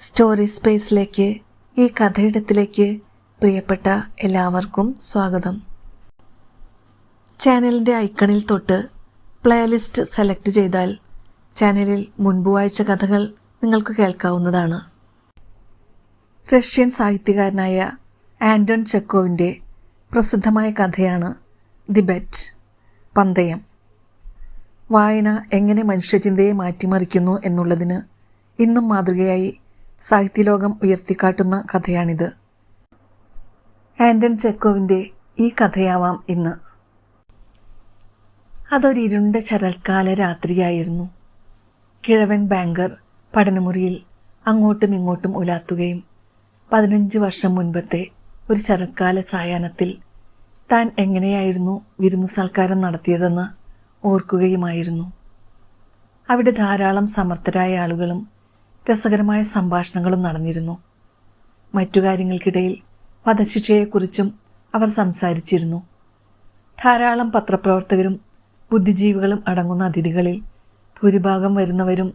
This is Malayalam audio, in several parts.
സ്റ്റോറി സ്പേസിലേക്ക് ഈ കഥയിടത്തിലേക്ക് പ്രിയപ്പെട്ട എല്ലാവർക്കും സ്വാഗതം. ചാനലിന്റെ ഐക്കണിൽ തൊട്ട് പ്ലേലിസ്റ്റ് സെലക്ട് ചെയ്താൽ ചാനലിൽ മുൻപ് വായിച്ച കഥകൾ നിങ്ങൾക്ക് കേൾക്കാവുന്നതാണ്. റഷ്യൻ സാഹിത്യകാരനായ ആൻഡൺ ചെക്കോവിന്റെ പ്രസിദ്ധമായ കഥയാണ് ദി ബെറ്റ് പന്തയം. വായന എങ്ങനെ മനുഷ്യചിന്തയെ മാറ്റിമറിക്കുന്നു എന്നുള്ളതിന് ഇന്നും മാതൃകയായി സാഹിത്യലോകം ഉയർത്തിക്കാട്ടുന്ന കഥയാണിത്. ആൻഡൻ ചെക്കോവിന്റെ ഈ കഥയാവാം ഇന്ന്. അതൊരിരുണ്ട ചരൽക്കാല രാത്രിയായിരുന്നു. കിഴവൻ ബാങ്കർ പഠനമുറിയിൽ അങ്ങോട്ടും ഇങ്ങോട്ടും ഉലാത്തുകയും പതിനഞ്ച് വർഷം മുൻപത്തെ ഒരു ശരത്കാല സായാഹ്നത്തിൽ താൻ എങ്ങനെയായിരുന്നു വിരുന്നു സൽക്കാരം നടത്തിയതെന്ന് ഓർക്കുകയുമായിരുന്നു. അവിടെ ധാരാളം സമർത്ഥരായ ആളുകളും രസകരമായ സംഭാഷണങ്ങളും നടന്നിരുന്നു. മറ്റു കാര്യങ്ങൾക്കിടയിൽ വധശിക്ഷയെക്കുറിച്ചും അവർ സംസാരിച്ചിരുന്നു. ധാരാളം പത്രപ്രവർത്തകരും ബുദ്ധിജീവികളും അടങ്ങുന്ന അതിഥികളിൽ ഭൂരിഭാഗം വരുന്നവരും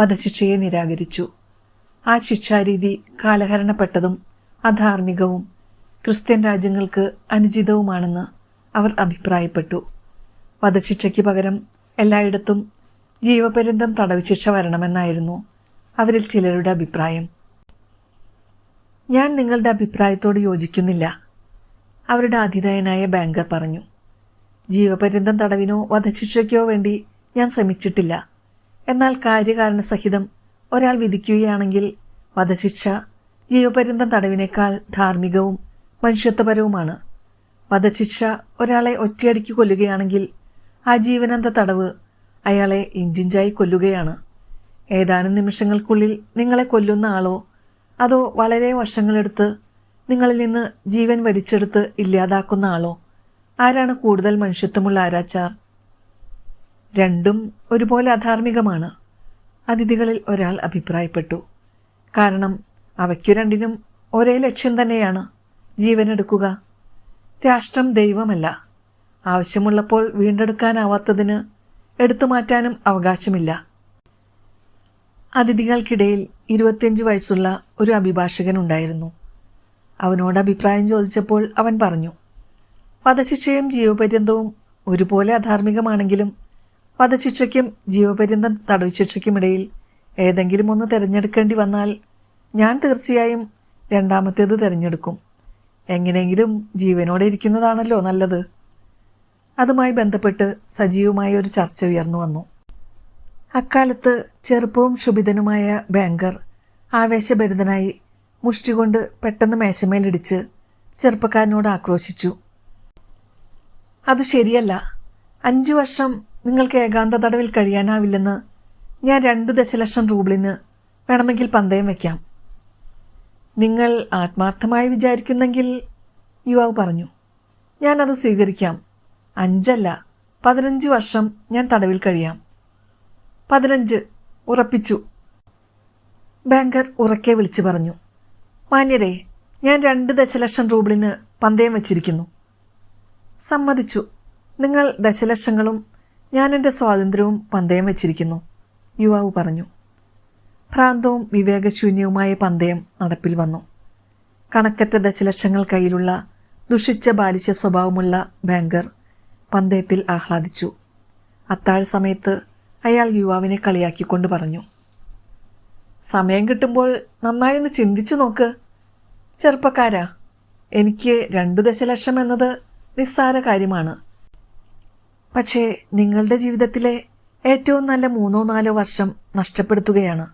വധശിക്ഷയെ നിരാകരിച്ചു. ആ ശിക്ഷാരീതി കാലഹരണപ്പെട്ടതും അധാർമികവും ക്രിസ്ത്യൻ രാജ്യങ്ങൾക്ക് അനുചിതവുമാണെന്ന് അവർ അഭിപ്രായപ്പെട്ടു. വധശിക്ഷയ്ക്ക് പകരം എല്ലായിടത്തും ജീവപര്യന്തം തടവ് ശിക്ഷ വരണമെന്നായിരുന്നു. അവരിൽ ചിലരുടെ അഭിപ്രായം. ഞാൻ നിങ്ങളുടെ അഭിപ്രായത്തോട് യോജിക്കുന്നില്ല. അവരുടെ ആതിഥേയനായ ബാങ്കർ പറഞ്ഞു. ജീവപര്യന്തം തടവിനോ വധശിക്ഷയ്ക്കോ വേണ്ടി ഞാൻ ശ്രമിച്ചിട്ടില്ല. എന്നാൽ കാര്യകാരണ സഹിതം ഒരാൾ വിധിക്കുകയാണെങ്കിൽ വധശിക്ഷ ജീവപര്യന്തം തടവിനേക്കാൾ ധാർമ്മികവും മനുഷ്യത്വപരവുമാണ്. വധശിക്ഷ ഒരാളെ ഒറ്റയടിക്ക് കൊല്ലുകയാണെങ്കിൽ ആ ജീവനന്ത തടവ് അയാളെ ഇഞ്ചിഞ്ചായി കൊല്ലുകയാണ്. ഏതാനും നിമിഷങ്ങൾക്കുള്ളിൽ നിങ്ങളെ കൊല്ലുന്ന ആളോ അതോ വളരെ വർഷങ്ങളെടുത്ത് നിങ്ങളിൽ നിന്ന് ജീവൻ വലിച്ചെടുത്ത് ഇല്ലാതാക്കുന്ന ആളോ? ആരാണ് കൂടുതൽ മനുഷ്യത്വമുള്ള ആരാച്ചാർ? രണ്ടും ഒരുപോലെ അധാർമികമാണ്. അതിഥികളിൽ ഒരാൾ അഭിപ്രായപ്പെട്ടു. കാരണം അവയ്ക്കു രണ്ടിനും ഒരേ ലക്ഷ്യം തന്നെയാണ് ജീവനെടുക്കുക. രാഷ്ട്രം ദൈവമല്ല. ആവശ്യമുള്ളപ്പോൾ വീണ്ടെടുക്കാനാവാത്തതിന് എടുത്തു മാറ്റാനും അവകാശമില്ല. അതിഥികൾക്കിടയിൽ ഇരുപത്തിയഞ്ച് വയസ്സുള്ള ഒരു അഭിഭാഷകൻ ഉണ്ടായിരുന്നു. അവനോട് അഭിപ്രായം ചോദിച്ചപ്പോൾ അവൻ പറഞ്ഞു വധശിക്ഷയും ജീവപര്യന്തവും ഒരുപോലെ അധാർമികമാണെങ്കിലും വധശിക്ഷയ്ക്കും ജീവപര്യന്തം തടവ് ശിക്ഷയ്ക്കുമിടയിൽ ഏതെങ്കിലും ഒന്ന് തിരഞ്ഞെടുക്കേണ്ടി വന്നാൽ ഞാൻ തീർച്ചയായും രണ്ടാമത്തേത് തിരഞ്ഞെടുക്കും. എങ്ങനെയെങ്കിലും ജീവനോടെ ഇരിക്കുന്നതാണല്ലോ നല്ലത്. അതുമായി ബന്ധപ്പെട്ട് സജീവമായ ഒരു ചർച്ച ഉയർന്നു വന്നു. അക്കാലത്ത് ചെറുപ്പവും ക്ഷുഭിതനുമായ ബാങ്കർ ആവേശഭരിതനായി മുഷ്ടികൊണ്ട് പെട്ടെന്ന് മേശമേലിടിച്ച് ചെറുപ്പക്കാരനോട് ആക്രോശിച്ചു. അത് ശരിയല്ല. അഞ്ചു വർഷം നിങ്ങൾക്ക് ഏകാന്ത തടവിൽ കഴിയാനാവില്ലെന്ന് ഞാൻ രണ്ടു ദശലക്ഷം റൂബിളിന് വേണമെങ്കിൽ പന്തയം വയ്ക്കാം നിങ്ങൾ ആത്മാർത്ഥമായി വിചാരിക്കുന്നെങ്കിൽ യുവാവ് പറഞ്ഞു ഞാനത് സ്വീകരിക്കാം. അഞ്ചല്ല പതിനഞ്ച് വർഷം ഞാൻ തടവിൽ കഴിയാം. പതിനഞ്ച് ഉറപ്പിച്ചു. ബാങ്കർ ഉറക്കെ വിളിച്ചു പറഞ്ഞു. മാന്യരെ ഞാൻ രണ്ട് ദശലക്ഷം റൂബിളിന് പന്തയം വച്ചിരിക്കുന്നു. സമ്മതിച്ചു. നിങ്ങൾ ദശലക്ഷങ്ങളും ഞാൻ എന്റെ സ്വാതന്ത്ര്യവും പന്തയം വച്ചിരിക്കുന്നു യുവാവ് പറഞ്ഞു. ഭ്രാന്തവും വിവേകശൂന്യവുമായ പന്തയം നടപ്പിൽ വന്നു. കണക്കറ്റ ദശലക്ഷങ്ങൾ കയ്യിലുള്ള ദുഷിച്ച ബാലിശ സ്വഭാവമുള്ള ബാങ്കർ പന്തയത്തിൽ ആഹ്ലാദിച്ചു. അത്താഴ സമയത്ത് അയാൾ യുവാവിനെ കളിയാക്കിക്കൊണ്ട് പറഞ്ഞു. സമയം കിട്ടുമ്പോൾ നന്നായി ഒന്ന് ചിന്തിച്ചു നോക്ക്. ചെറുപ്പക്കാരാ. എനിക്ക് രണ്ടു ദശലക്ഷം എന്നത് നിസ്സാര കാര്യമാണ്. പക്ഷേ നിങ്ങളുടെ ജീവിതത്തിലെ ഏറ്റവും നല്ല മൂന്നോ നാലോ വർഷം നഷ്ടപ്പെടുത്തുകയാണ്.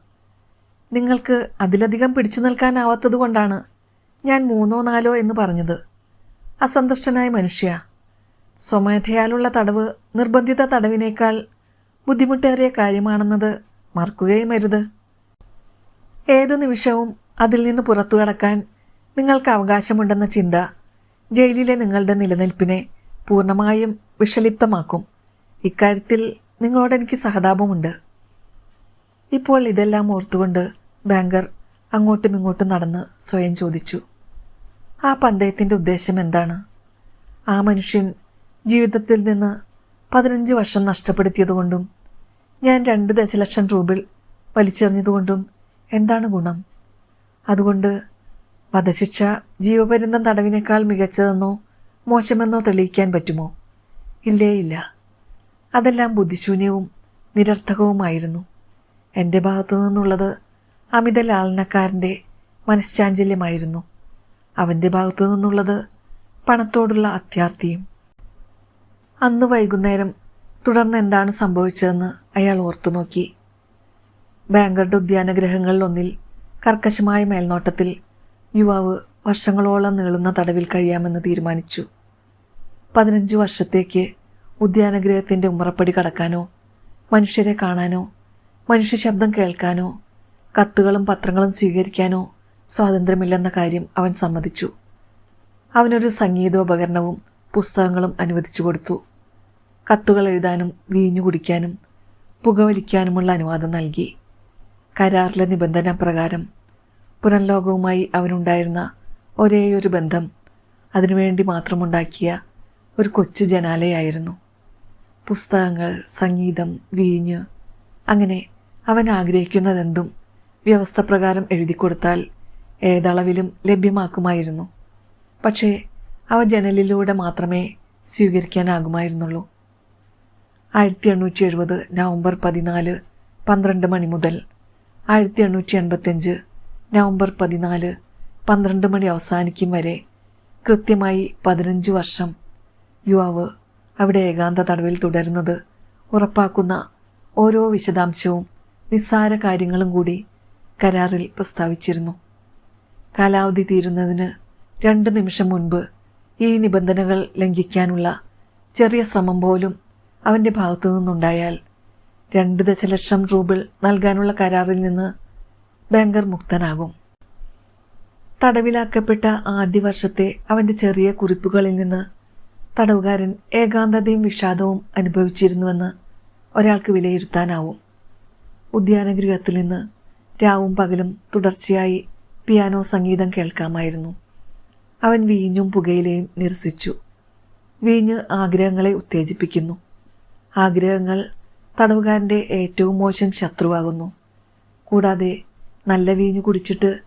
നിങ്ങൾക്ക് അതിലധികം പിടിച്ചു നിൽക്കാനാവാത്തതുകൊണ്ടാണ് ഞാൻ മൂന്നോ നാലോ എന്ന് പറഞ്ഞത്. അസന്തുഷ്ടനായ മനുഷ്യ. സ്വമേധയാലുള്ള തടവ് നിർബന്ധിത തടവിനേക്കാൾ ബുദ്ധിമുട്ടേറിയ കാര്യമാണെന്നത് മറക്കുകയും അരുത്. ഏതു നിമിഷവും അതിൽ നിന്ന് പുറത്തു കടക്കാൻ നിങ്ങൾക്ക് അവകാശമുണ്ടെന്ന ചിന്ത ജയിലിലെ നിങ്ങളുടെ നിലനിൽപ്പിനെ പൂർണമായും വിഷലിപ്തമാക്കും. ഇക്കാര്യത്തിൽ നിങ്ങളോട് എനിക്ക് സഹതാപമുണ്ട്. ഇപ്പോൾ ഇതെല്ലാം ഓർത്തുകൊണ്ട് ബാങ്കർ അങ്ങോട്ടും ഇങ്ങോട്ടും നടന്ന് സ്വയം ചോദിച്ചു. ആ പന്തയത്തിന്റെ ഉദ്ദേശം എന്താണ്? ആ മനുഷ്യൻ ജീവിതത്തിൽ നിന്ന് പതിനഞ്ച് വർഷം നഷ്ടപ്പെടുത്തിയതുകൊണ്ടും ഞാൻ രണ്ട് ദശലക്ഷം രൂപ വലിച്ചെറിഞ്ഞതുകൊണ്ടും എന്താണ് ഗുണം? അതുകൊണ്ട് വധശിക്ഷ ജീവപര്യന്തം തടവിനേക്കാൾ മികച്ചതെന്നോ മോശമെന്നോ തെളിയിക്കാൻ പറ്റുമോ? ഇല്ലേ ഇല്ല. അതെല്ലാം ബുദ്ധിശൂന്യവും നിരർത്ഥകവുമായിരുന്നു. എന്റെ ഭാഗത്തു നിന്നുള്ളത് അമിത ലാളനക്കാരന്റെ മനഃശാഞ്ചല്യമായിരുന്നു. അവന്റെ ഭാഗത്തു നിന്നുള്ളത് പണത്തോടുള്ള അത്യാർത്തിയും അന്ന് വൈകുന്നേരം തുടർന്ന് എന്താണ് സംഭവിച്ചതെന്ന് അയാൾ ഓർത്തു നോക്കി. ബാങ്കറുടെ ഉദ്യാനഗ്രഹങ്ങളിലൊന്നിൽ കർക്കശമായ മേൽനോട്ടത്തിൽ യുവാവ് വർഷങ്ങളോളം നീളുന്ന തടവിൽ കഴിയാമെന്ന് തീരുമാനിച്ചു. പതിനഞ്ച് വർഷത്തേക്ക് ഉദ്യാനഗ്രഹത്തിന്റെ ഉമ്മറപ്പടി കടക്കാനോ മനുഷ്യരെ കാണാനോ മനുഷ്യ ശബ്ദം കേൾക്കാനോ കത്തുകളും പത്രങ്ങളും സ്വീകരിക്കാനോ സ്വാതന്ത്ര്യമില്ലെന്ന കാര്യം അവൻ സമ്മതിച്ചു. അവനൊരു സംഗീതോപകരണവും പുസ്തകങ്ങളും അനുവദിച്ചു കൊടുത്തു. കത്തുകൾ എഴുതാനും വീഞ്ഞു കുടിക്കാനും പുകവലിക്കാനുമുള്ള അനുവാദം നൽകി. കരാറിലെ നിബന്ധന പ്രകാരം പുറംലോകവുമായി അവനുണ്ടായിരുന്ന ഒരേയൊരു ബന്ധം അതിനുവേണ്ടി മാത്രമുണ്ടാക്കിയ ഒരു കൊച്ചു ജനാലയായിരുന്നു. പുസ്തകങ്ങൾ സംഗീതം വീഞ്ഞ് അങ്ങനെ അവൻ ആഗ്രഹിക്കുന്നതെന്തും വ്യവസ്ഥ പ്രകാരം എഴുതി കൊടുത്താൽ ഏതളവിലും ലഭ്യമാക്കുമായിരുന്നു. പക്ഷേ അവ ജനലിലൂടെ മാത്രമേ സ്വീകരിക്കാനാകുമായിരുന്നുള്ളൂ. ആയിരത്തി എണ്ണൂറ്റി എഴുപത് നവംബർ പതിനാല് പന്ത്രണ്ട് മണി മുതൽ ആയിരത്തി എണ്ണൂറ്റി എൺപത്തഞ്ച് നവംബർ പതിനാല് പന്ത്രണ്ട് മണി അവസാനിക്കും വരെ കൃത്യമായി പതിനഞ്ച് വർഷം യുവാവ് അവിടെ ഏകാന്ത തടവിൽ തുടരുന്നത് ഉറപ്പാക്കുന്ന ഓരോ വിശദാംശവും നിസ്സാര കാര്യങ്ങളും കൂടി കരാറിൽ പ്രസ്താവിച്ചിരുന്നു. കാലാവധി തീരുന്നതിന് രണ്ട് നിമിഷം മുൻപ് ഈ നിബന്ധനകൾ ലംഘിക്കാനുള്ള ചെറിയ ശ്രമം പോലും അവന്റെ ഭാഗത്തു നിന്നുണ്ടായാൽ രണ്ട് ദശലക്ഷം റൂബിൾ നൽകാനുള്ള കരാറിൽ നിന്ന് ബാങ്കർ മുക്തനാകും. തടവിലാക്കപ്പെട്ട ആദ്യ വർഷത്തെ അവന്റെ ചെറിയ കുറിപ്പുകളിൽ നിന്ന് തടവുകാരൻ ഏകാന്തതയും വിഷാദവും അനുഭവിച്ചിരുന്നുവെന്ന് ഒരാൾക്ക് വിലയിരുത്താനാവും. ഉദ്യാനഗൃഹത്തിൽ നിന്ന് രാവും പകലും തുടർച്ചയായി പിയാനോ സംഗീതം കേൾക്കാമായിരുന്നു. അവൻ വീഞ്ഞും പുകയിലയും നിരസിച്ചു. വീഞ്ഞ് ആഗ്രഹങ്ങളെ ഉത്തേജിപ്പിക്കുന്നു. ആഗ്രഹങ്ങൾ തടവുകാരന്റെ ഏറ്റവും മോശം ശത്രുവാകുന്നു. കൂടാതെ നല്ല വീഞ്ഞു കുടിച്ചിട്ട്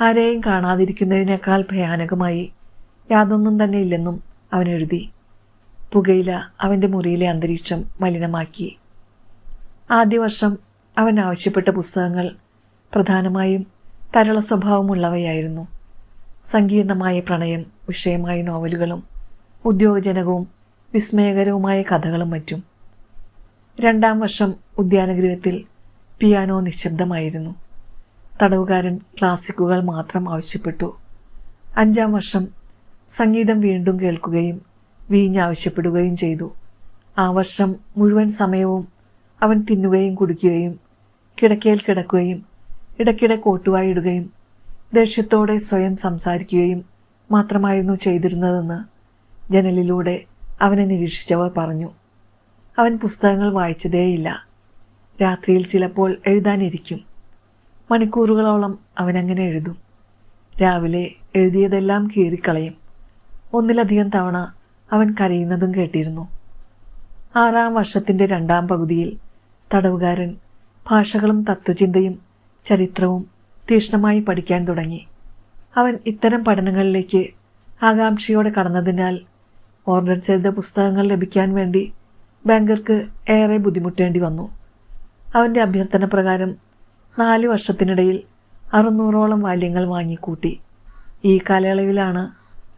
ആരെയും കാണാതിരിക്കുന്നതിനേക്കാൾ ഭയാനകമായി യാതൊന്നും തന്നെ ഇല്ലെന്നും അവൻ എഴുതി പുകയില അവന്റെ മുറിയിലെ അന്തരീക്ഷം മലിനമാക്കി. ആദ്യ വർഷം അവൻ ആവശ്യപ്പെട്ട പുസ്തകങ്ങൾ പ്രധാനമായും തരള സ്വഭാവമുള്ളവയായിരുന്നു. സങ്കീർണമായ പ്രണയം വിഷയമായ നോവലുകളും ഉദ്യോഗജനകവും വിസ്മയകരവുമായ കഥകളും മറ്റും. രണ്ടാം വർഷം ഉദ്യാനഗൃഹത്തിൽ പിയാനോ നിശബ്ദമായിരുന്നു. തടവുകാരൻ ക്ലാസിക്കുകൾ മാത്രം ആവശ്യപ്പെട്ടു. അഞ്ചാം വർഷം സംഗീതം വീണ്ടും കേൾക്കുകയും വീഞ്ഞ് ആവശ്യപ്പെടുകയും ചെയ്തു. ആ വർഷം മുഴുവൻ സമയവും അവൻ തിന്നുകയും കുടിക്കുകയും കിടക്കയിൽ കിടക്കുകയും ഇടയ്ക്കിടെ കോട്ടുവായിടുകയും ദേഷ്യത്തോടെ സ്വയം സംസാരിക്കുകയും മാത്രമായിരുന്നു ചെയ്തിരുന്നതെന്ന് ജനലിലൂടെ അവനെ നിരീക്ഷിച്ചവർ പറഞ്ഞു. അവൻ പുസ്തകങ്ങൾ വായിച്ചതേയില്ല. രാത്രിയിൽ ചിലപ്പോൾ എഴുതാനിരിക്കും. മണിക്കൂറുകളോളം അവനങ്ങനെ എഴുതും. രാവിലെ എഴുതിയതെല്ലാം കീറിക്കളയും. ഒന്നിലധികം തവണ അവൻ കരയുന്നതും കേട്ടിരുന്നു. ആറാം വർഷത്തിന്റെ രണ്ടാം പകുതിയിൽ തടവുകാരൻ ഭാഷകളും തത്വചിന്തയും ചരിത്രവും തീക്ഷ്ണമായി പഠിക്കാൻ തുടങ്ങി. അവൻ ഇത്തരം പഠനങ്ങളിലേക്ക് ആകാംക്ഷയോടെ കടന്നതിനാൽ ഓർഡർ ചെയ്ത പുസ്തകങ്ങൾ ലഭിക്കാൻ വേണ്ടി ബാങ്കർക്ക് ഏറെ ബുദ്ധിമുട്ടേണ്ടി വന്നു. അവന്റെ അഭ്യർത്ഥന പ്രകാരം നാല് വർഷത്തിനിടയിൽ അറുന്നൂറോളം വാല്യങ്ങൾ വാങ്ങിക്കൂട്ടി. ഈ കാലയളവിലാണ്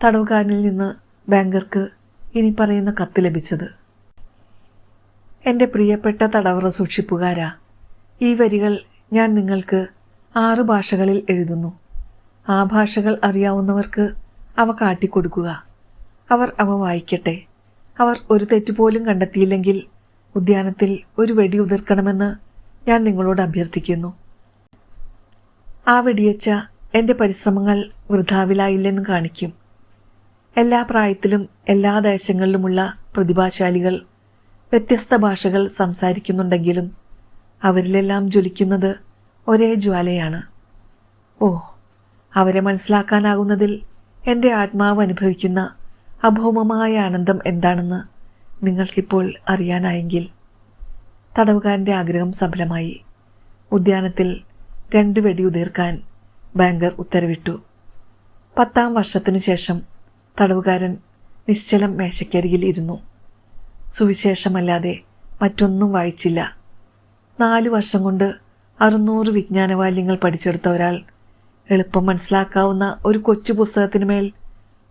തടവുകാരനിൽ നിന്ന് ബാങ്കർക്ക് ഇനി പറയുന്ന കത്ത് ലഭിച്ചത്. എന്റെ പ്രിയപ്പെട്ട തടവറ സൂക്ഷിപ്പുകാരാ ഈ വരികൾ ഞാൻ നിങ്ങൾക്ക് ആറ് ഭാഷകളിൽ എഴുതുന്നു. ആ ഭാഷകൾ അറിയാവുന്നവർക്ക് അവ കാട്ടിക്കൊടുക്കുക. അവർ അവ വായിക്കട്ടെ. അവർ ഒരു തെറ്റുപോലും കണ്ടെത്തിയില്ലെങ്കിൽ ഉദ്യാനത്തിൽ ഒരു വെടി ഉതിർക്കണമെന്ന് ഞാൻ നിങ്ങളോട് അഭ്യർത്ഥിക്കുന്നു. ആ വെടിയച്ച എന്റെ പരിശ്രമങ്ങൾ വൃഥാവിലായില്ലെന്ന് കാണിക്കും. എല്ലാ പ്രായത്തിലും എല്ലാ ദേശങ്ങളിലുമുള്ള പ്രതിഭാശാലികൾ വ്യത്യസ്ത ഭാഷകൾ സംസാരിക്കുന്നുണ്ടെങ്കിലും അവരിലെല്ലാം ജ്വലിക്കുന്നത് ഒരേ ജ്വാലയാണ്. ഓ അവരെ മനസ്സിലാക്കാനാകുന്നതിൽ എന്റെ ആത്മാവ് അനുഭവിക്കുന്ന അഭൗമമായ ആനന്ദം എന്താണെന്ന് നിങ്ങൾക്കിപ്പോൾ അറിയാനായെങ്കിൽ തടവുകാരന്റെ ആഗ്രഹം സഫലമായി. ഉദ്യാനത്തിൽ രണ്ട് വെടിയുതിർക്കാൻ ബാങ്കർ ഉത്തരവിട്ടു. പത്താം വർഷത്തിനു ശേഷം തടവുകാരൻ നിശ്ചലം മേശയ്ക്കരികിൽ ഇരുന്നു. സുവിശേഷമല്ലാതെ മറ്റൊന്നും വായിച്ചില്ല. നാല് വർഷം കൊണ്ട് അറുന്നൂറ് വിജ്ഞാനവാല്യങ്ങൾ പഠിച്ചെടുത്ത ഒരാൾ എളുപ്പം മനസ്സിലാക്കാവുന്ന ഒരു കൊച്ചു പുസ്തകത്തിന് മേൽ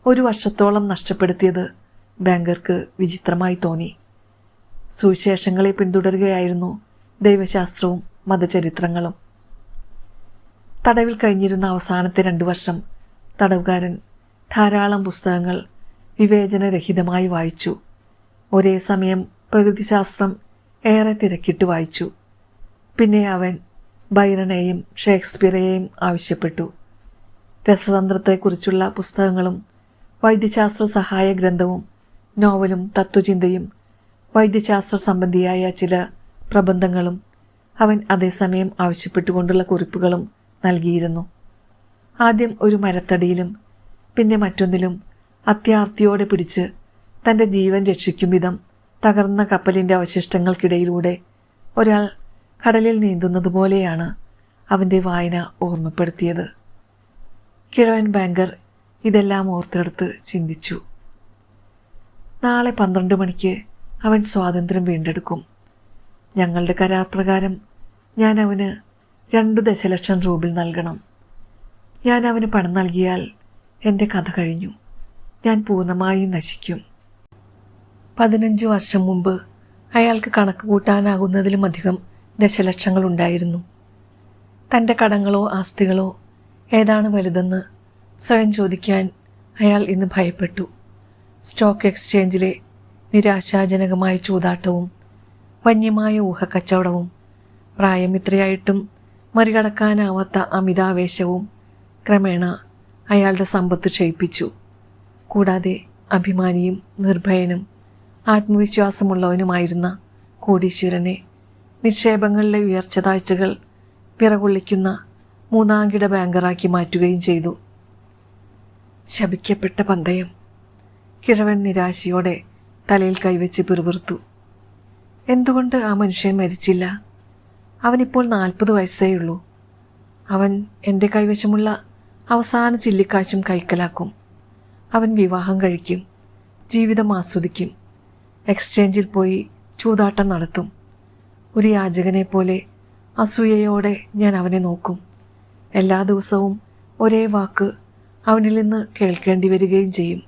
ഒരു വർഷത്തോളം നഷ്ടപ്പെടുത്തിയത് ബാങ്കർക്ക് വിചിത്രമായി തോന്നി. സുവിശേഷങ്ങളെ പിന്തുടരുകയായിരുന്നു ദൈവശാസ്ത്രവും മതചരിത്രങ്ങളും. തടവിൽ കഴിഞ്ഞിരുന്ന അവസാനത്തെ രണ്ടു വർഷം തടവുകാരൻ ധാരാളം പുസ്തകങ്ങൾ വിവേചനരഹിതമായി വായിച്ചു. ഒരേ സമയം പ്രകൃതിശാസ്ത്രം ഏറെ തിരക്കിട്ട് വായിച്ചു. പിന്നെ അവൻ ബൈറണെയും ഷേക്സ്പിയറെയും ആവശ്യപ്പെട്ടു. രസതന്ത്രത്തെക്കുറിച്ചുള്ള പുസ്തകങ്ങളും വൈദ്യശാസ്ത്ര സഹായ ഗ്രന്ഥവും നോവലും തത്വചിന്തയും വൈദ്യശാസ്ത്ര സംബന്ധിയായ ചില പ്രബന്ധങ്ങളും അവൻ അതേസമയം ആവശ്യപ്പെട്ടുകൊണ്ടുള്ള കുറിപ്പുകളും നൽകിയിരുന്നു. ആദ്യം ഒരു മരത്തടിയിലും പിന്നെ മറ്റൊന്നിലും അത്യാർത്തിയോടെ പിടിച്ച് തന്റെ ജീവൻ രക്ഷിക്കും വിധം തകർന്ന കപ്പലിന്റെ അവശിഷ്ടങ്ങൾക്കിടയിലൂടെ ഒരാൾ കടലിൽ നീന്തുന്നത് പോലെയാണ് അവന്റെ വായന ഓർമ്മപ്പെടുത്തിയത്. കിഴവൻ ബാങ്കർ ഇതെല്ലാം ഓർത്തെടുത്ത് ചിന്തിച്ചു. നാളെ പന്ത്രണ്ട് മണിക്ക് അവൻ സ്വാതന്ത്ര്യം വീണ്ടെടുക്കും. ഞങ്ങളുടെ കരാർ പ്രകാരം ഞാൻ അവന് രണ്ടു ദശലക്ഷം റൂബിൾ നൽകണം. ഞാൻ അവന് പണം നൽകിയാൽ എന്റെ കഥ കഴിഞ്ഞു. ഞാൻ പൂർണമായും നശിക്കും. പതിനഞ്ച് വർഷം മുമ്പ് അയാൾക്ക് കണക്ക് കൂട്ടാനാകുന്നതിലും അധികം ദശലക്ഷങ്ങളുണ്ടായിരുന്നു. തന്റെ കടങ്ങളോ ആസ്തികളോ ഏതാണ് വലുതെന്ന് സ്വയം ചോദിക്കാൻ അയാൾ ഇന്ന് ഭയപ്പെട്ടു. സ്റ്റോക്ക് എക്സ്ചേഞ്ചിലെ നിരാശാജനകമായ ചൂതാട്ടവും വന്യമായ ഊഹക്കച്ചവടവും പ്രായം ഇത്രയായിട്ടും മറികടക്കാനാവാത്ത അമിതാവേശവും ക്രമേണ അയാളുടെ സമ്പത്ത് ക്ഷയിപ്പിച്ചു. കൂടാതെ അഭിമാനിയും നിർഭയനും ആത്മവിശ്വാസമുള്ളവനുമായിരുന്ന കോടീശ്വരനെ നിക്ഷേപങ്ങളിലെ ഉയർച്ച താഴ്ചകൾ പിറകൊള്ളിക്കുന്ന മൂന്നാംകിട ബാങ്കറാക്കി മാറ്റുകയും ചെയ്തു. ശപിക്കപ്പെട്ട പന്തയം കിഴവൻ നിരാശയോടെ തലയിൽ കൈവച്ച് പിറുപിറുത്തു. എന്തുകൊണ്ട് ആ മനുഷ്യൻ മരിച്ചില്ല? അവനിപ്പോൾ നാൽപ്പത് വയസ്സേ ഉള്ളൂ അവൻ എന്റെ കൈവശമുള്ള അവസാന ചില്ലിക്കാശും കൈക്കലാക്കും. അവൻ വിവാഹം കഴിക്കും ജീവിതം ആസ്വദിക്കും എക്സ്ചേഞ്ചിൽ പോയി ചൂതാട്ടം നടത്തും. ഒരു യാചകനെ പോലെ അസൂയയോടെ ഞാൻ അവനെ നോക്കും. എല്ലാ ദിവസവും ഒരേ വാക്ക് അവനിൽ നിന്ന് കേൾക്കേണ്ടി വരികയും ചെയ്യും.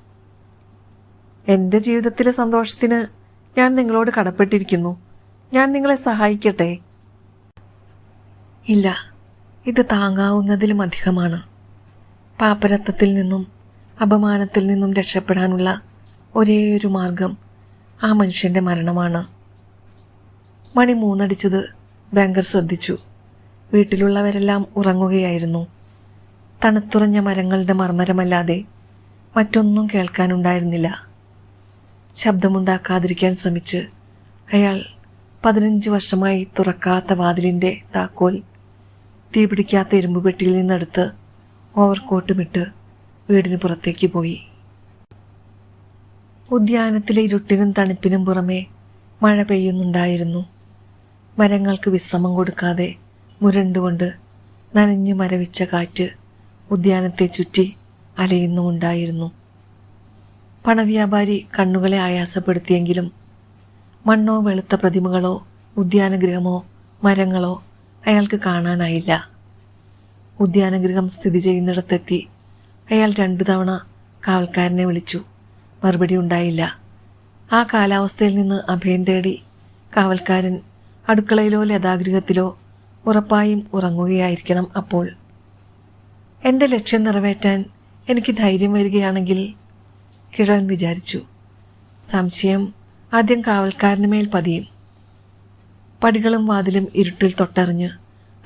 എന്റെ ജീവിതത്തിലെ സന്തോഷത്തിന് ഞാൻ നിങ്ങളോട് കടപ്പെട്ടിരിക്കുന്നു. ഞാൻ നിങ്ങളെ സഹായിക്കട്ടെ. ഇല്ല ഇത് താങ്ങാവുന്നതിലും അധികമാണ്. പാപ്പരത്വത്തിൽ നിന്നും അപമാനത്തിൽ നിന്നും രക്ഷപ്പെടാനുള്ള ഒരേ ഒരു മാർഗം ആ മനുഷ്യന്റെ മരണമാണ്. മണി മൂന്നടിച്ചത് ബാങ്കർ ശ്രദ്ധിച്ചു. വീട്ടിലുള്ളവരെല്ലാം ഉറങ്ങുകയായിരുന്നു. തണുത്തുറഞ്ഞ മരങ്ങളുടെ മർമ്മരമല്ലാതെ മറ്റൊന്നും കേൾക്കാനുണ്ടായിരുന്നില്ല. ശബ്ദമുണ്ടാക്കാതിരിക്കാൻ ശ്രമിച്ച് അയാൾ പതിനഞ്ച് വർഷമായി തുറക്കാത്ത വാതിലിന്റെ താക്കോൽ തീപിടിക്കാത്ത ഇരുമ്പുപെട്ടിയിൽ നിന്നെടുത്ത് ഓവർകോട്ടുമിട്ട് വീടിന് പുറത്തേക്ക് പോയി. ഉദ്യാനത്തിലെ ഇരുട്ടിനും തണുപ്പിനും പുറമെ മഴ പെയ്യുന്നുണ്ടായിരുന്നു. മരങ്ങൾക്ക് വിശ്രമം കൊടുക്കാതെ മുരണ്ടുകൊണ്ട് നനഞ്ഞു മരവിച്ച കാറ്റ് ഉദ്യാനത്തെ ചുറ്റി അലയുന്നുമുണ്ടായിരുന്നു. പണവ്യാപാരി കണ്ണുകളെ ആയാസപ്പെടുത്തിയെങ്കിലും മണ്ണോ വെളുത്ത പ്രതിമകളോ ഉദ്യാനഗൃഹമോ മരങ്ങളോ അയാൾക്ക് കാണാനായില്ല. ഉദ്യാനഗൃഹം സ്ഥിതി ചെയ്യുന്നിടത്തെത്തി അയാൾ രണ്ടു തവണ കാവൽക്കാരനെ വിളിച്ചു. മറുപടി ഉണ്ടായില്ല. ആ കാലാവസ്ഥയിൽ നിന്ന് അഭയം തേടി കാവൽക്കാരൻ അടുക്കളയിലോ ലതാഗൃഹത്തിലോ ഉറപ്പായും ഉറങ്ങുകയായിരിക്കണം അപ്പോൾ. എന്റെ ലക്ഷ്യം നിറവേറ്റാൻ എനിക്ക് ധൈര്യം വരികയാണെങ്കിൽ കിഴവൻ വിചാരിച്ചു. സംശയം ആദ്യം കാവൽക്കാരന് മേൽ പതിയും. പടികളും വാതിലും ഇരുട്ടിൽ തൊട്ടറിഞ്ഞ്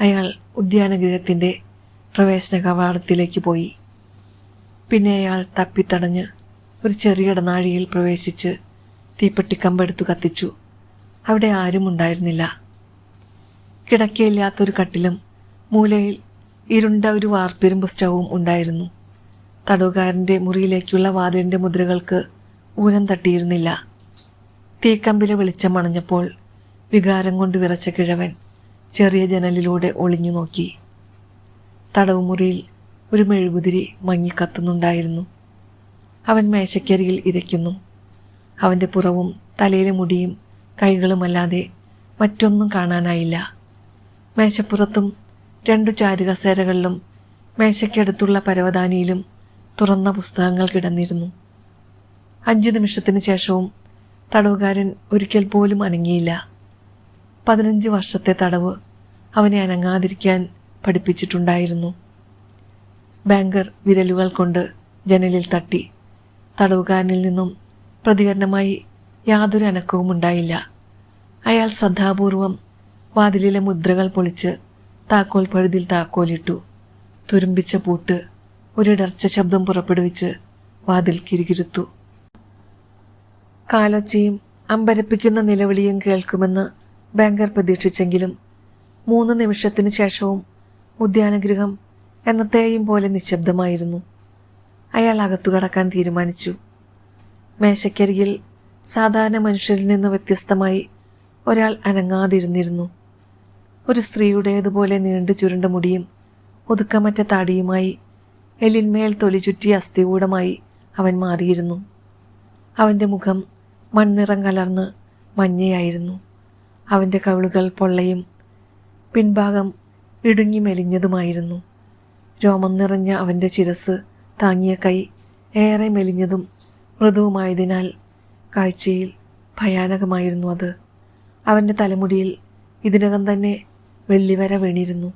അയാൾ ഉദ്യാനഗൃഹത്തിന്റെ പ്രവേശന കവാടത്തിലേക്ക് പോയി. പിന്നെ അയാൾ തപ്പിത്തടഞ്ഞ് ഒരു ചെറിയ ഇടനാഴിയിൽ പ്രവേശിച്ച് തീപ്പെട്ടിക്കമ്പെടുത്തു കത്തിച്ചു. അവിടെ ആരും ഉണ്ടായിരുന്നില്ല കിടക്കയില്ലാത്തൊരു കട്ടിലും മൂലയിൽ ഇരുണ്ട ഒരു വാർപ്പിരുമ്പ് സ്റ്റൗവും ഉണ്ടായിരുന്നു. തടവുകാരന്റെ മുറിയിലേക്കുള്ള വാതിലിന്റെ മുദ്രകൾക്ക് ഊനം തട്ടിയിരുന്നില്ല. തീക്കമ്പിലെ വെളിച്ചം അണഞ്ഞപ്പോൾ വികാരം കൊണ്ട് വിറച്ച കിഴവൻ ചെറിയ ജനലിലൂടെ ഒളിഞ്ഞു നോക്കി. തടവുമുറിയിൽ ഒരു മെഴുകുതിരി മങ്ങിക്കത്തുന്നുണ്ടായിരുന്നു അവൻ മേശക്കരികിൽ ഇരയ്ക്കുന്നു. അവന്റെ പുറവും തലയിലെ മുടിയും കൈകളുമല്ലാതെ മറ്റൊന്നും കാണാനായില്ല. മേശപ്പുറത്തും രണ്ടു ചാരുകസേരകളിലും മേശയ്ക്കടുത്തുള്ള പരവതാനിയിലും തുറന്ന പുസ്തകങ്ങൾ കിടന്നിരുന്നു. അഞ്ചു നിമിഷത്തിന് ശേഷവും തടവുകാരൻ ഒരിക്കൽ പോലും അനങ്ങിയില്ല. പതിനഞ്ച് വർഷത്തെ തടവ് അവനെ അനങ്ങാതിരിക്കാൻ പഠിപ്പിച്ചിട്ടുണ്ടായിരുന്നു. ബാങ്കർ വിരലുകൾ കൊണ്ട് ജനലിൽ തട്ടി തടവുകാരനിൽ നിന്നും പ്രതികരണമായി യാതൊരു അനക്കവും ഉണ്ടായില്ല അയാൾ ശ്രദ്ധാപൂർവം വാതിലിലെ മുദ്രകൾ പൊളിച്ച് താക്കോൽ പഴുതിൽ താക്കോലിട്ടു. തുരുമ്പിച്ച പൂട്ട് ഒരിടർച്ച ശബ്ദം പുറപ്പെടുവിച്ച് വാതിൽ കിരികിരുത്തു. കാലൊച്ചയും അമ്പരപ്പിക്കുന്ന നിലവിളിയും കേൾക്കുമെന്ന് ബാങ്കർ പ്രതീക്ഷിച്ചെങ്കിലും മൂന്ന് നിമിഷത്തിനു ശേഷവും ഉദ്യാനഗൃഹം എന്നത്തെയും പോലെ നിശബ്ദമായിരുന്നു. അയാൾ അകത്തു കടക്കാൻ തീരുമാനിച്ചു. മേശക്കരികിൽ സാധാരണ മനുഷ്യരിൽ നിന്ന് വ്യത്യസ്തമായി ഒരാൾ അനങ്ങാതിരുന്നിരുന്നു. ഒരു സ്ത്രീയുടേതുപോലെ നീണ്ടു ചുരുണ്ട മുടിയും ഒതുക്കമറ്റ താടിയുമായി എല്ലിന്മേൽ തൊലി ചുറ്റിയ അസ്ഥികൂടമായി അവൻ മാറിയിരുന്നു. അവന്റെ മുഖം മൺനിറം കലർന്ന് മഞ്ഞയായിരുന്നു. അവന്റെ കവിളുകൾ പൊള്ളയും പിൻഭാഗം ഇടുങ്ങി മെലിഞ്ഞതുമായിരുന്നു. രോമം നിറഞ്ഞ അവന്റെ ചിരസ് താങ്ങിയ കൈ ഏറെ മെലിഞ്ഞതും മൃദുവുമായതിനാൽ കാഴ്ചയിൽ ഭയാനകമായിരുന്നു അത്. അവന്റെ തലമുടിയിൽ ഇതിനകം തന്നെ വെള്ളിവര വീണിരുന്നു.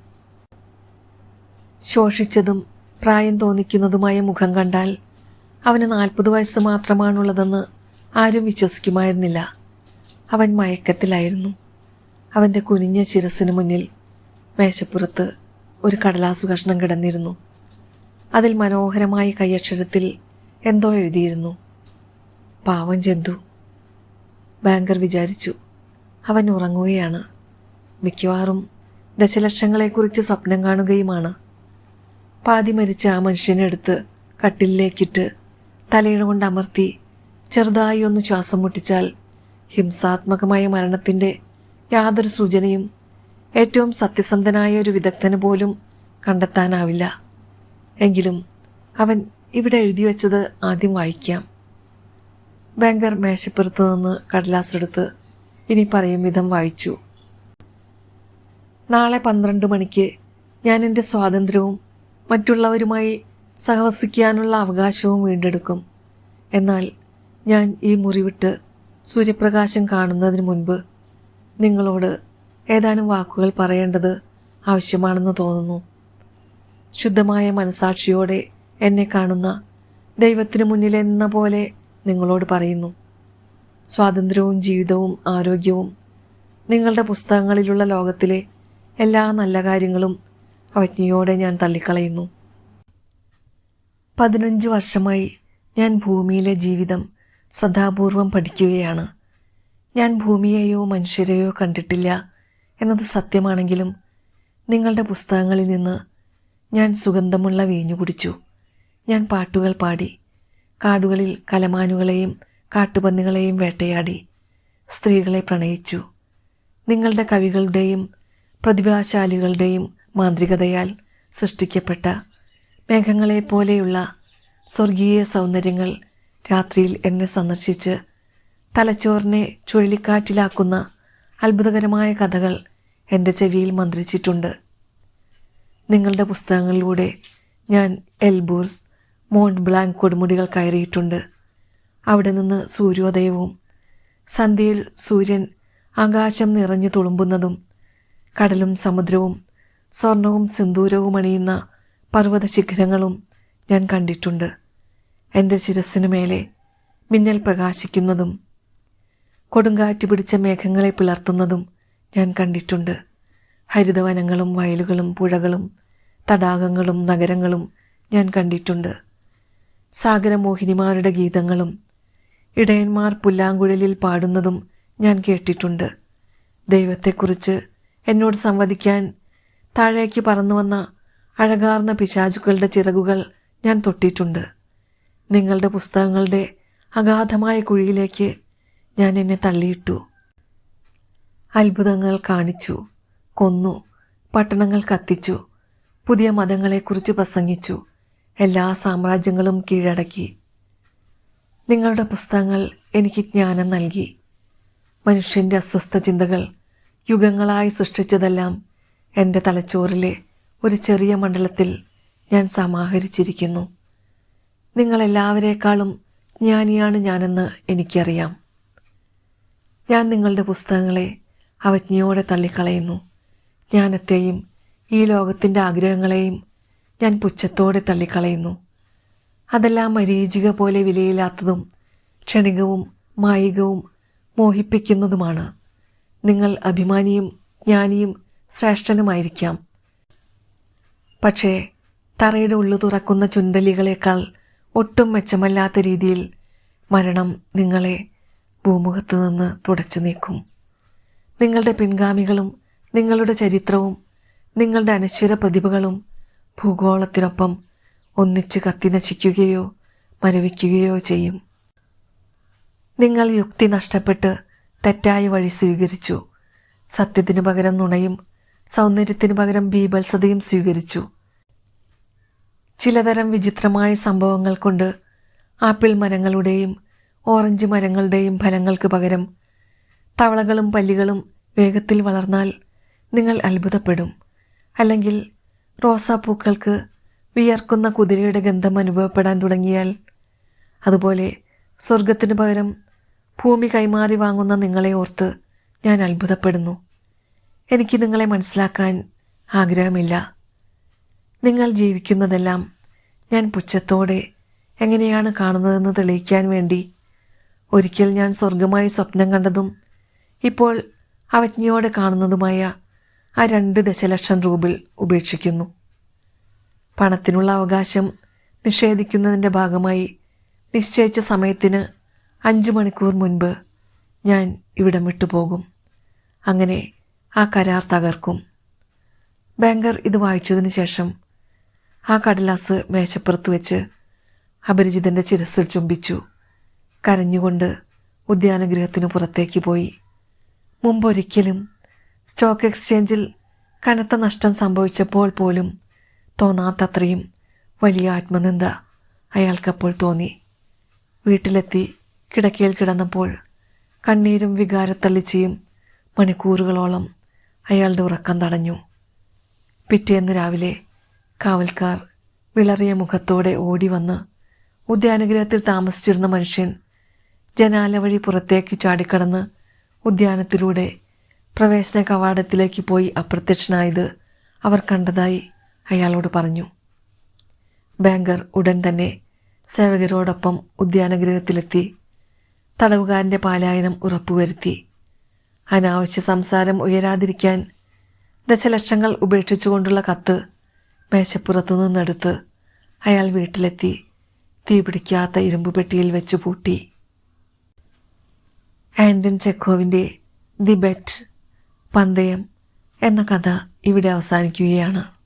ശോഷിച്ചതും പ്രായം തോന്നിക്കുന്നതുമായ മുഖം കണ്ടാൽ അവന് നാൽപ്പത് വയസ്സ് മാത്രമാണുള്ളതെന്ന് ആരും വിശ്വസിക്കുമായിരുന്നില്ല. അവൻ മയക്കത്തിലായിരുന്നു. അവന്റെ കുനിഞ്ഞ ശിരസിന് മുന്നിൽ മേശപ്പുറത്ത് ഒരു കടലാസു കഷ്ണം കിടന്നിരുന്നു. അതിൽ മനോഹരമായ കൈയക്ഷരത്തിൽ എന്തോ എഴുതിയിരുന്നു. പാവം ജന്തു ബാങ്കർ വിചാരിച്ചു. അവൻ ഉറങ്ങുകയാണ്. മിക്കവാറും ദശലക്ഷങ്ങളെക്കുറിച്ച് സ്വപ്നം കാണുകയുമാണ്. പാതി മരിച്ച ആ മനുഷ്യനെടുത്ത് കട്ടിലിലേക്കിട്ട് തലയിണ കൊണ്ട് അമർത്തി ചെറുതായി ഒന്ന് ശ്വാസം മുട്ടിച്ചാൽ ഹിംസാത്മകമായ മരണത്തിന്റെ യാതൊരു സൂചനയും ഏറ്റവും സത്യസന്ധനായ ഒരു വിദഗ്ധന് പോലും കണ്ടെത്താനാവില്ല. എങ്കിലും അവൻ ഇവിടെ എഴുതി വച്ചത് ആദ്യം വായിക്കാം. ബാങ്കർ മേശപ്പുറത്ത് നിന്ന് കടലാസെടുത്ത് ഇനി പറയും വിധം വായിച്ചു. നാളെ പന്ത്രണ്ട് മണിക്ക് ഞാൻ എന്റെ സ്വാതന്ത്ര്യവും മറ്റുള്ളവരുമായി സഹവസിക്കാനുള്ള അവകാശവും വീണ്ടെടുക്കും. എന്നാൽ ഞാൻ ഈ മുറിവിട്ട് സൂര്യപ്രകാശം കാണുന്നതിന് മുൻപ് നിങ്ങളോട് ഏതാനും വാക്കുകൾ പറയേണ്ടത് ആവശ്യമാണെന്ന് തോന്നുന്നു. ശുദ്ധമായ മനസാക്ഷിയോടെ എന്നെ കാണുന്ന ദൈവത്തിന് മുന്നിലെന്ന പോലെ നിങ്ങളോട് പറയുന്നു. സ്വാതന്ത്ര്യവും ജീവിതവും ആരോഗ്യവും നിങ്ങളുടെ പുസ്തകങ്ങളിലുള്ള ലോകത്തിലെ എല്ലാ നല്ല കാര്യങ്ങളും അവജ്ഞയോടെ ഞാൻ തള്ളിക്കളയുന്നു. പതിനഞ്ച് വർഷമായി ഞാൻ ഭൂമിയിലെ ജീവിതം ശ്രദ്ധാപൂർവം പഠിക്കുകയാണ്. ഞാൻ ഭൂമിയെയോ മനുഷ്യരെയോ കണ്ടിട്ടില്ല എന്നത് സത്യമാണെങ്കിലും നിങ്ങളുടെ പുസ്തകങ്ങളിൽ നിന്ന് ഞാൻ സുഗന്ധമുള്ള വീഞ്ഞു കുടിച്ചു. ഞാൻ പാട്ടുകൾ പാടി കാടുകളിൽ കലമാനുകളെയും കാട്ടുപന്നികളെയും വേട്ടയാടി സ്ത്രീകളെ പ്രണയിച്ചു. നിങ്ങളുടെ കവികളുടെയും പ്രതിഭാശാലികളുടെയും മാന്ത്രികതയാൽ സൃഷ്ടിക്കപ്പെട്ട മേഘങ്ങളെ പോലെയുള്ള സ്വർഗീയ സൗന്ദര്യങ്ങൾ രാത്രിയിൽ എന്നെ സന്ദർശിച്ച് തലച്ചോറിനെ ചുഴലിക്കാറ്റിലാക്കുന്ന അത്ഭുതകരമായ കഥകൾ എന്റെ ചെവിയിൽ മന്ത്രിച്ചിട്ടുണ്ട്. നിങ്ങളുടെ പുസ്തകങ്ങളിലൂടെ ഞാൻ എൽബൂർസ് മോണ്ട് ബ്ലാങ്ക് കൊടുമുടികൾ കയറിയിട്ടുണ്ട്. അവിടെ നിന്ന് സൂര്യോദയവും സന്ധ്യയിൽ സൂര്യൻ ആകാശം നിറഞ്ഞു തുളുമ്പുന്നതും കടലും സമുദ്രവും സ്വർണവും സിന്ദൂരവും അണിയുന്ന പർവത ശിഖരങ്ങളും ഞാൻ കണ്ടിട്ടുണ്ട്. എന്റെ ശിരസ്സിനു മേലെ മിന്നൽ പ്രകാശിക്കുന്നതും കൊടുങ്കാറ്റ് പിടിച്ച മേഘങ്ങളെ പിളർത്തുന്നതും ഞാൻ കണ്ടിട്ടുണ്ട്. ഹരിതവനങ്ങളും വയലുകളും പുഴകളും തടാകങ്ങളും നഗരങ്ങളും ഞാൻ കണ്ടിട്ടുണ്ട്. സാഗരമോഹിനിമാരുടെ ഗീതങ്ങളും ഇടയന്മാർ പുല്ലാങ്കുഴലിൽ പാടുന്നതും ഞാൻ കേട്ടിട്ടുണ്ട്. ദൈവത്തെക്കുറിച്ച് എന്നോട് സംവദിക്കാൻ താഴേക്ക് പറന്നു വന്ന അഴകാർന്ന പിശാചുക്കളുടെ ചിറകുകൾ ഞാൻ തൊട്ടിട്ടുണ്ട്. നിങ്ങളുടെ പുസ്തകങ്ങളുടെ അഗാധമായ കുഴിയിലേക്ക് ഞാൻ എന്നെ തള്ളിയിട്ടു. അത്ഭുതങ്ങൾ കാണിച്ചു കൊന്നു പട്ടണങ്ങൾ കത്തിച്ചു പുതിയ മതങ്ങളെക്കുറിച്ച് പ്രസംഗിച്ചു എല്ലാ സാമ്രാജ്യങ്ങളും കീഴടക്കി. നിങ്ങളുടെ പുസ്തകങ്ങൾ എനിക്ക് ജ്ഞാനം നൽകി. മനുഷ്യന്റെ അസ്വസ്ഥ ചിന്തകൾ യുഗങ്ങളായി സൃഷ്ടിച്ചതെല്ലാം എന്റെ തലച്ചോറിലെ ഒരു ചെറിയ മണ്ഡലത്തിൽ ഞാൻ സമാഹരിച്ചിരിക്കുന്നു. നിങ്ങളെല്ലാവരേക്കാളും ജ്ഞാനിയാണ് ഞാനെന്ന് എനിക്കറിയാം. ഞാൻ നിങ്ങളുടെ പുസ്തകങ്ങളെ അവജ്ഞയോടെ തള്ളിക്കളയുന്നു. ജ്ഞാനത്തെയും ഈ ലോകത്തിന്റെ ആഗ്രഹങ്ങളെയും ഞാൻ പുച്ഛത്തോടെ തള്ളിക്കളയുന്നു. അതെല്ലാം മരീചിക പോലെ വിലയില്ലാത്തതും ക്ഷണികവും മായികവും മോഹിപ്പിക്കുന്നതുമാണ്. നിങ്ങൾ അഭിമാനിയും ജ്ഞാനിയും ശ്രേഷ്ഠനുമായിരിക്കാം. പക്ഷേ തറയുടെ ഉള്ളു തുറക്കുന്ന ചുണ്ടലികളേക്കാൾ ഒട്ടും മെച്ചമല്ലാത്ത രീതിയിൽ മരണം നിങ്ങളെ ഭൂമുഖത്ത് നിന്ന് തുടച്ചു നീക്കും. നിങ്ങളുടെ പിൻഗാമികളും നിങ്ങളുടെ ചരിത്രവും നിങ്ങളുടെ അനശ്വര പ്രതിഭകളും ഭൂഗോളത്തിനൊപ്പം ഒന്നിച്ച് കത്തി നശിക്കുകയോ മരവിക്കുകയോ ചെയ്യും. നിങ്ങൾ യുക്തി നഷ്ടപ്പെട്ട് തെറ്റായ വഴി സ്വീകരിച്ചു. സത്യത്തിനു പകരം നുണയും സൗന്ദര്യത്തിനു പകരം ബീഭത്സതയും സ്വീകരിച്ചു. ചിലതരം വിചിത്രമായ സംഭവങ്ങൾ കൊണ്ട് ആപ്പിൾ മരങ്ങളുടെയും ഓറഞ്ച് മരങ്ങളുടെയും ഫലങ്ങൾക്ക് പകരം തവളകളും പല്ലികളും വേഗത്തിൽ വളർന്നാൽ നിങ്ങൾ അത്ഭുതപ്പെടും. അല്ലെങ്കിൽ റോസാപ്പൂക്കൾക്ക് വിയർക്കുന്ന കുതിരയുടെ ഗന്ധം അനുഭവപ്പെടാൻ തുടങ്ങിയാൽ അതുപോലെ സ്വർഗത്തിനു പകരം ഭൂമി കൈമാറി വാങ്ങുന്ന നിങ്ങളെ ഓർത്ത് ഞാൻ അത്ഭുതപ്പെടുന്നു. എനിക്ക് നിങ്ങളെ മനസ്സിലാക്കാൻ ആഗ്രഹമില്ല. നിങ്ങൾ ജീവിക്കുന്നതെല്ലാം ഞാൻ പുച്ഛത്തോടെ എങ്ങനെയാണ് കാണുന്നതെന്ന് തെളിയിക്കാൻ വേണ്ടി ഒരിക്കൽ ഞാൻ സ്വർഗമായി സ്വപ്നം കണ്ടതും ഇപ്പോൾ അവജ്ഞയോടെ കാണുന്നതുമായ ആ രണ്ട് ദശലക്ഷം രൂപയിൽ ഉപേക്ഷിക്കുന്നു. പണത്തിനുള്ള അവകാശം നിഷേധിക്കുന്നതിന്റെ ഭാഗമായി നിശ്ചയിച്ച സമയത്തിന് അഞ്ച് മണിക്കൂർ മുൻപ് ഞാൻ ഇവിടം വിട്ടുപോകും. അങ്ങനെ ആ കരാർ തകർക്കും. ബാങ്കർ ഇത് വായിച്ചതിന് ശേഷം ആ കടലാസ് മേശപ്പുറത്ത് വെച്ച് അപരിചിതന്റെ ചിരസിൽ ചുംബിച്ചു. കരഞ്ഞുകൊണ്ട് ഉദ്യാനഗൃഹത്തിന് പുറത്തേക്ക് പോയി. മുമ്പൊരിക്കലും സ്റ്റോക്ക് എക്സ്ചേഞ്ചിൽ കനത്ത നഷ്ടം സംഭവിച്ചപ്പോൾ പോലും തോന്നാത്തത്രയും വലിയ ആത്മനിന്ദ അയാൾക്കപ്പോൾ തോന്നി. വീട്ടിലെത്തി കിടക്കയിൽ കിടന്നപ്പോൾ കണ്ണീരും വികാരത്തള്ളിച്ചയും മണിക്കൂറുകളോളം അയാളുടെ ഉറക്കം തടഞ്ഞു. പിറ്റേന്ന് രാവിലെ കാവൽക്കാർ വിളറിയ മുഖത്തോടെ ഓടി വന്ന് ഉദ്യാനഗ്രഹത്തിൽ താമസിച്ചിരുന്ന മനുഷ്യൻ ജനാല വഴി പുറത്തേക്ക് ചാടിക്കടന്ന് ഉദ്യാനത്തിലൂടെ പ്രവേശന കവാടത്തിലേക്ക് പോയി അപ്രത്യക്ഷനായത് അവർ കണ്ടതായി അയാളോട് പറഞ്ഞു. ബാങ്കർ ഉടൻ തന്നെ സേവകരോടൊപ്പം ഉദ്യാനഗൃഹത്തിലെത്തി തടവുകാരന്റെ പാലായനം ഉറപ്പുവരുത്തി. അനാവശ്യ സംസാരം ഉയരാതിരിക്കാൻ ദശലക്ഷങ്ങൾ ഉപേക്ഷിച്ചുകൊണ്ടുള്ള കത്ത് മേശപ്പുറത്തു നിന്നെടുത്ത് അയാൾ വീട്ടിലെത്തി തീപിടിക്കാത്ത ഇരുമ്പ് പെട്ടിയിൽ വെച്ച് പൂട്ടി. ആൻഡൻ ചെക്കോവിന്റെ ദി ബെറ്റ് പന്തയം എന്ന കഥ ഇവിടെ അവസാനിക്കുകയാണ്.